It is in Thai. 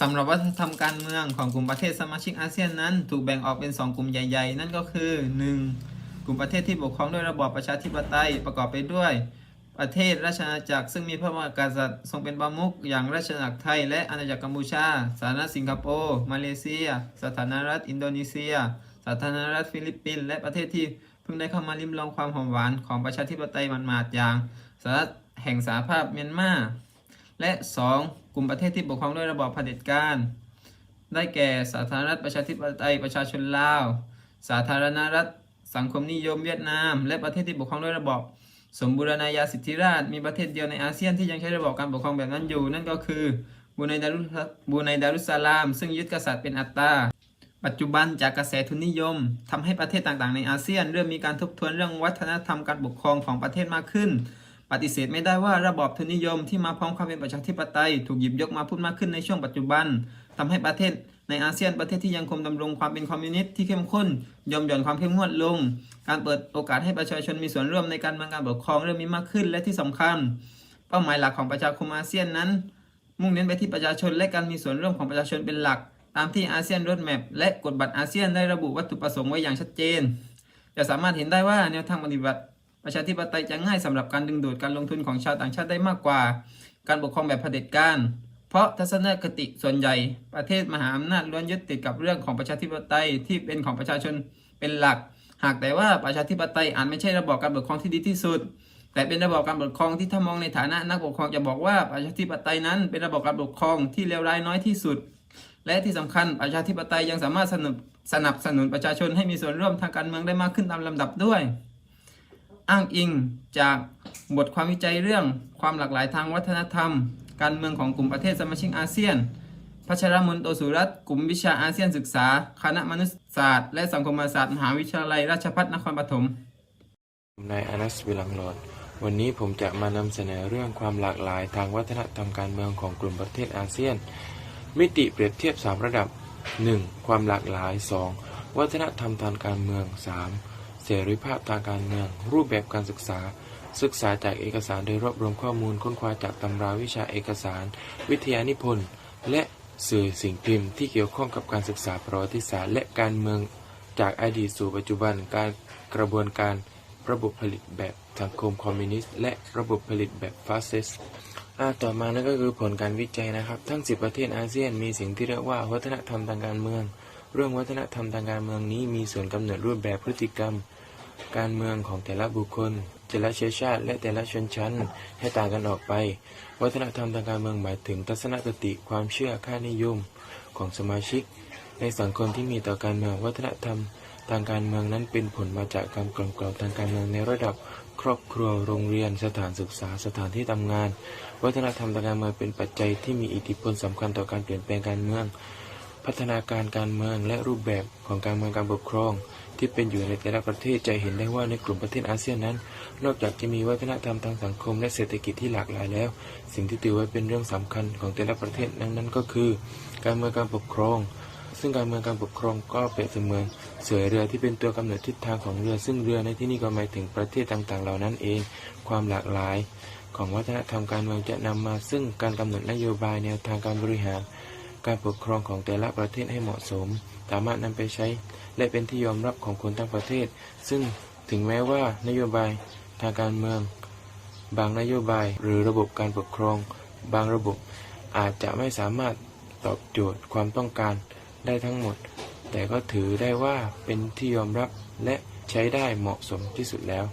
สำหรับวัฒนธรรมการเมืองของกลุ่มประเทศสมาชิกอาเซียนนั้น ถูกแบ่งออกเป็น 2 กลุ่มใหญ่ ๆ นั่นก็คือ 1. กลุ่มประเทศที่ปกครองด้วยระบอบประชาธิปไตยประกอบไปด้วย ประเทศราชอาณาจักรซึ่งมีพระมหากษัตริย์ทรงเป็นประมุขอย่างราชอาณาจักรไทย และอาณาจักรกัมพูชา สาธารณรัฐสิงคโปร์มาเลเซีย สาธารณรัฐอินโดนีเซีย สาธารณรัฐฟิลิปปินส์และประเทศที่เพิ่งได้เข้ามาลิ้มลองความหอมหวานของประชาธิปไตยหมาดอย่างสหรัฐแห่งสหภาพเมียนมา และ 2. กลุ่มประเทศที่ปกครองด้วยระบอบเผด็จการ ได้แก่สาธารณรัฐประชาธิปไตยประชาชนลาว สาธารณรัฐสังคมนิยมเวียดนาม และประเทศที่ปกครองด้วยระบอบสมบูรณาญาสิทธิราชมีประเทศเดียวในอาเซียนที่ยังใช้ระบอบการปกครองแบบนั้นอยู่ นั่นก็คือบูไนดารุสบรูไนดารุสลาม ซึ่งยึดกษัตริย์เป็นอัตตา ปัจจุบันจากกระแสทุนนิยมทำให้ประเทศต่างๆ ในอาเซียน เริ่มมีการทบทวนเรื่องวัฒนธรรมการปกครองของประเทศมากขึ้น ปฏิเสธไม่ได้ว่าระบอบทุนนิยมที่มาพร้อมความเป็นประชาธิปไตย ถูกหยิบยกมาพูดมากขึ้นในช่วงปัจจุบันทำให้ประเทศในอาเซียนประเทศที่ยังคงดำรงความเป็นคอมมิวนิสต์ที่เข้มข้นยอมหย่อนความเข้มงวดลง การเปิดโอกาสให้ประชาชนมีส่วนร่วมในการเมืองการปกครองเริ่มมีมากขึ้นและที่สำคัญ เป้าหมายหลักของประชาคมอาเซียนนั้น มุ่งเน้นไปที่ประชาชนและการมีส่วนร่วมของประชาชนเป็นหลัก ตามที่อาเซียนร d แม p และกฎบัตรอาเซียนได้ระบุวัตถุประสงค์ไว้อย่างชัดเจนจะสามารถเห็นได้ว่าแนวทางปฏิบัติ ประชาธิปไตยจะง่ายสำหรับการดึงดูดการลงทุนของชาวต่างชาติได้มากกว่า การปกครองแบบเผด็จการ เพราะทัศนคติส่วนใหญ่ประเทศมหาอำนาจล้วนยึดติดกับเรื่องของประชาธิปไตยที่เป็นของประชาชนเป็นหลัก หากแต่ว่าประชาธิปไตยอาจไม่ใช่ระบอบการปกครองที่ดีที่สุด แต่เป็นระบอบการปกครองที่ถ้ามองในฐานะนักปกครองจะบอกว่าประชาธิปไตยนั้นเป็นระบอบการปกครองที่เลวร้ายน้อยที่สุด และที่สำคัญประชาธิปไตยยังสามารถสนับสนับสนุนประชาชนให้มีส่วนร่วมทางการเมืองได้มากขึ้นตามลำดับด้วย อ้างอิงจากบทความวิจัยเรื่องความหลากหลายทางวัฒนธรรม การเมืองของกลุ่มประเทศสมาชิกอาเซียนพัชรมนโตสุรัตน์กลุ่มวิชาอาเซียนศึกษา คณะมนุษยศาสตร์ และสังคมศาสตร์มหาวิทยาลัยราชภัฏนครปฐมนายอนัสวิลังหลอด วันนี้ผมจะมานำเสนอเรื่องความหลากหลายทางวัฒนธรรมการเมืองของกลุ่มประเทศอาเซียน มิติเปรียบเทียบ 3 ระดับ 1. ความหลากหลาย 2. วัฒนธรรมทางการเมือง 3. เสรีภาพทางการเมือง รูปแบบการศึกษา ศึกษาจากเอกสารโดยรวบรวมข้อมูลค้นคว้าจากตำราวิชาเอกสาร วิทยานิพนธ์ และสื่อสิ่งพิมพ์ที่เกี่ยวข้องกับการศึกษาประวัติศาสตร์ และการเมืองจากอดีตสู่ปัจจุบันการกระบวนการระบบผลิตแบบสังคมคอมมิวนิสต์และระบบผลิตแบบฟาสซิสต์ต่อมานั่นก็คือผลการวิจัยนะครับ ทั้ง 10 ประเทศอาเซียนมีสิ่งที่เรียกว่าวัฒนธรรมทางการเมือง เรื่องวัฒนธรรมทางการเมืองนี้มีส่วนกำหนดรูปแบบพฤติกรรม การเมืองของแต่ละบุคคล แต่ละเชื้อชาติ และแต่ละชนชั้นให้ต่างกันออกไป วัฒนธรรมทางการเมืองหมายถึงทัศนคติความเชื่อค่านิยมของสมาชิก ในสังคมที่มีต่อการเมืองวัฒนธรรมทางการเมืองนั้นเป็นผลมาจากการกล่อมกล่อมทางการเมืองในระดับครอบครัวโรงเรียนสถานศึกษาสถานที่ทำงาน วัฒนธรรมทางการเมืองเป็นปัจจัยที่มีอิทธิพลสำคัญต่อการเปลี่ยนแปลงการเมือง พัฒนาการการเมืองและรูปแบบของการเมืองการปกครอง ที่เป็นอยู่ในแต่ละประเทศจะเห็นได้ว่าในกลุ่มประเทศอาเซียนนั้น นอกจากจะมีวัฒนธรรมทางสังคมและเศรษฐกิจที่หลากหลายแล้ว สิ่งที่ถือว่าเป็นเรื่องสำคัญของแต่ละประเทศนั้นนั้นก็คือ การเมืองการปกครอง ซึ่งการเมืองการปกครองก็เปรียบเสมือนเสือเรือที่เป็นตัวกำหนดทิศทางของเรือ ซึ่งเรือในที่นี้ก็หมายถึงประเทศต่างๆ เหล่านั้นเอง ความหลากหลาย ของวัฒนธรรมการเมืองจะนำมาซึ่งการกำหนดนโยบายแนวทางการบริหาร การปกครองของแต่ละประเทศให้เหมาะสม สามารถนำไปใช้ และเป็นที่ยอมรับของคนทั้งประเทศ ซึ่งถึงแม้ว่านโยบายทางการเมือง บางนโยบายหรือระบบการปกครอง บางระบบอาจจะไม่สามารถตอบโจทย์ความต้องการได้ทั้งหมด แต่ก็ถือได้ว่าเป็นที่ยอมรับและใช้ได้เหมาะสมที่สุดแล้ว